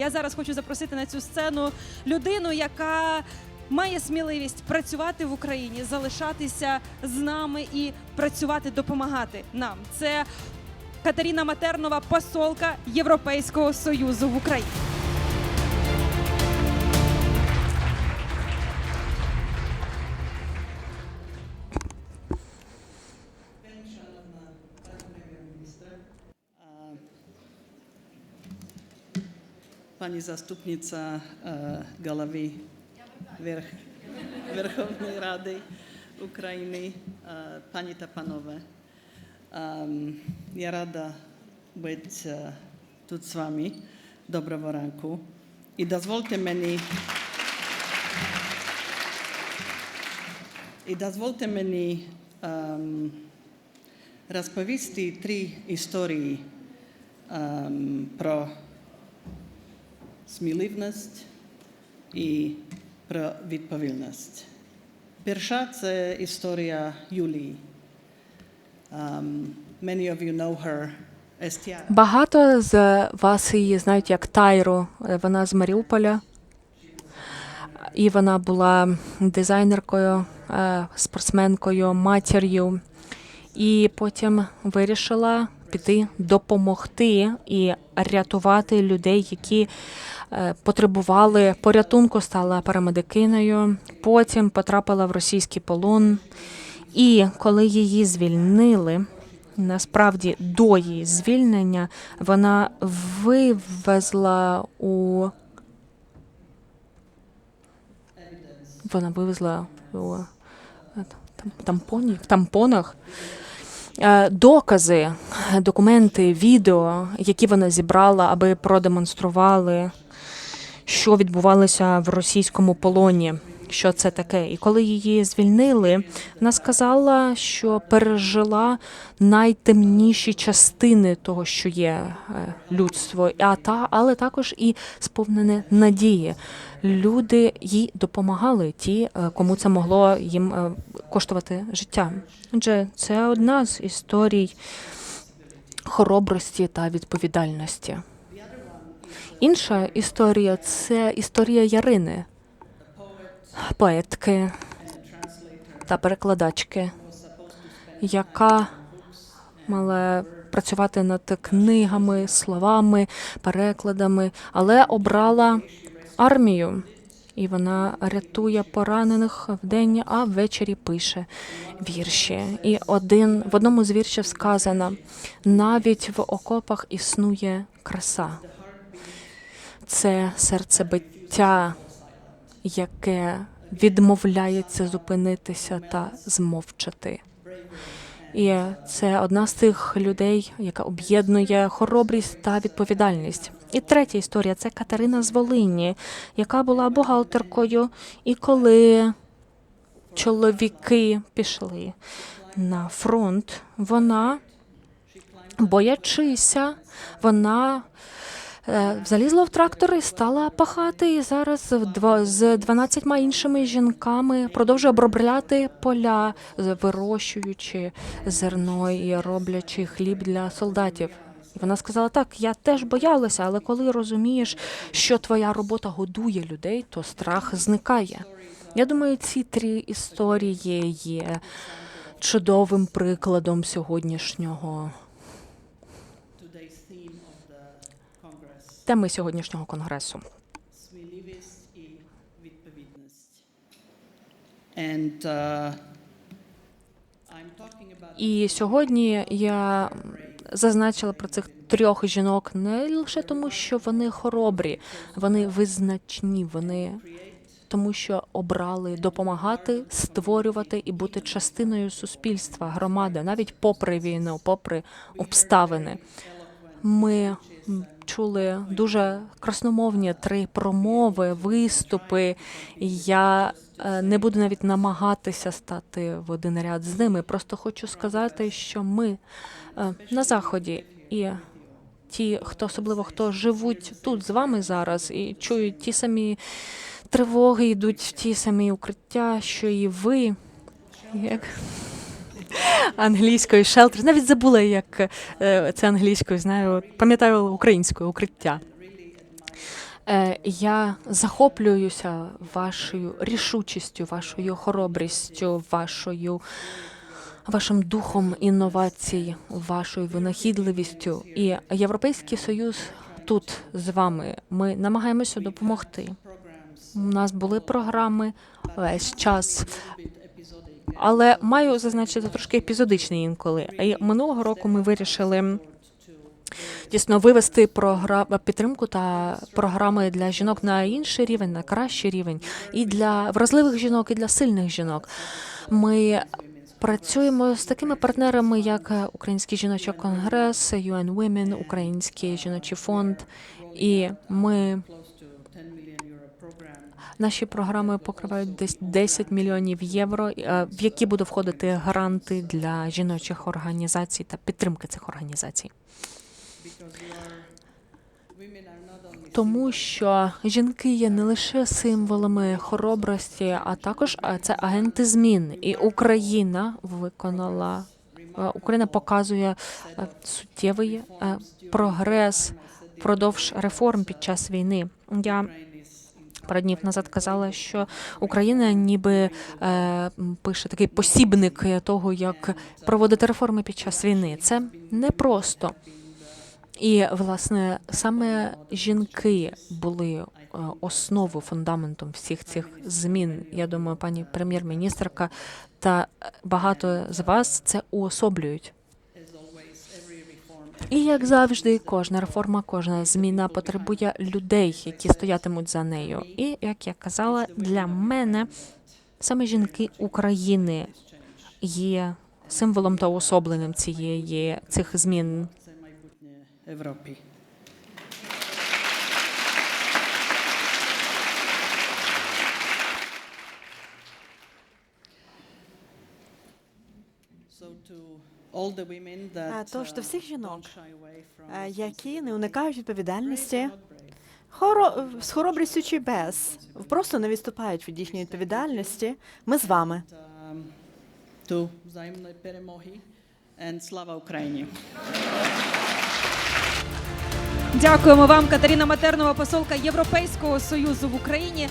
Я зараз хочу запросити на цю сцену людину, яка має сміливість працювати в Україні, залишатися з нами і працювати, допомагати нам. Це Катерина Матернова, посолка Європейського союзу в Україні. Pani zastupnica e, Galavy Верх, Верховної Ради України, е, пані та панове. Ем, Я рада бути е, тут з вами. Доброго ранку. І дозвольте мені і дозвольте мені ем, сміливість і про відповідальність. Перша це історія Юлії. Um, many of you know her as. Багато з вас її знають як Тайру. Вона з Маріуполя. І вона була дизайнеркою, е, спортсменкою, матір'ю. І потім вирішила піти допомогти і рятувати людей, які е, потребували порятунку, стала парамедикиною. Потім потрапила в російський полон. І коли її звільнили, насправді до її звільнення вона вивезла у вона вивезла у е, там- тампоні, в тампонах е, докази, документи, відео, які вона зібрала, аби продемонстрували, що відбувалося в російському полоні. Що це таке? І коли її звільнили, вона сказала, що пережила найтемніші частини того, що є е, людство, а та, але також і сповнене надії. Люди їй допомагали, ті, е, кому це могло їм е, коштувати життя. Отже, це одна з історій хоробрості та відповідальності. Інша історія це історія Ярини, поетки та перекладачки, яка мала працювати над книгами, словами, перекладами, але обрала армію. І вона рятує поранених вдень, а ввечері пише вірші. І один в одному з віршів сказано: навіть в окопах існує краса. Це серцебиття, яке відмовляється зупинитися та змовчати. І це одна з тих людей, яка об'єднує хоробрість та відповідальність. І третя історія це Катерина з Волині, яка була бухгалтеркою. І коли чоловіки пішли на фронт, вона, боячися, вона залізла в трактор і стала пахати. І зараз з 12 іншими жінками продовжує обробляти поля, вирощуючи зерно і роблячи хліб для солдатів. І вона сказала: так, я теж боялася, але коли розумієш, що твоя робота годує людей, то страх зникає. Я думаю, ці три історії є чудовим прикладом сьогоднішнього теми сьогоднішнього конгресу. і uh, І сьогодні я зазначила про цих трьох жінок не лише тому, що вони хоробрі, вони визначні, вони тому, що обрали допомагати, створювати і бути частиною суспільства, громади, навіть попри війну, попри обставини. Ми чули дуже красномовні три промови, виступи. Я е, не буду навіть намагатися стати в один ряд з ними. Просто хочу сказати, що ми е, на заході і ті, хто особливо хто живуть тут з вами зараз і чують ті самі тривоги, йдуть в ті самі укриття, що і ви. Як англійською shelter. Навіть забула, як е, це англійською, знаю, пам'ятаю українською укриття. Е, Я захоплююся вашою рішучістю, вашою хоробрістю, вашою вашим духом інновацій, вашою винахідливістю. І Європейський Союз тут з вами. Ми намагаємося допомогти. У нас були програми весь час. Але маю зазначити трошки епізодичний інколи. І минулого року ми вирішили дійсно вивести програ... підтримку та програми для жінок на інший рівень, на кращий рівень, і для вразливих жінок, і для сильних жінок. Ми працюємо з такими партнерами, як Український жіночий конгрес, UN Women, Український жіночий фонд. І ми Наші програми покривають десь 10 мільйонів євро, е, в які будуть входити гранти для жіночих організацій та підтримки цих організацій. Тому що жінки є не лише символами хоробрості, а також е, це агенти змін. І Україна виконала е, Україна показує суттєвий прогрес впродовж реформ під час війни. Я пару днів назад казала, що Україна ніби е, пише такий посібник того, як проводити реформи під час війни. Це непросто. І власне саме жінки були е, основою, фундаментом всіх цих змін. Я думаю, пані прем'єр-міністрка та багато з вас це уособлюють. І як завжди, кожна реформа, кожна зміна потребує людей, які стоятимуть за нею. І як я казала, для мене саме жінки України є символом та уособленням цієї цих змін. це майбутнє А, тож до uh, всіх жінок, е, які не уникають відповідальності, хоро... з хоробрістю чи без, просто не відступають від їхньої відповідальності. Ми з вами. um, to vzájemné перемоги слава Україні! Дякуємо вам, Катерина Матернова, посолка Європейського союзу в Україні.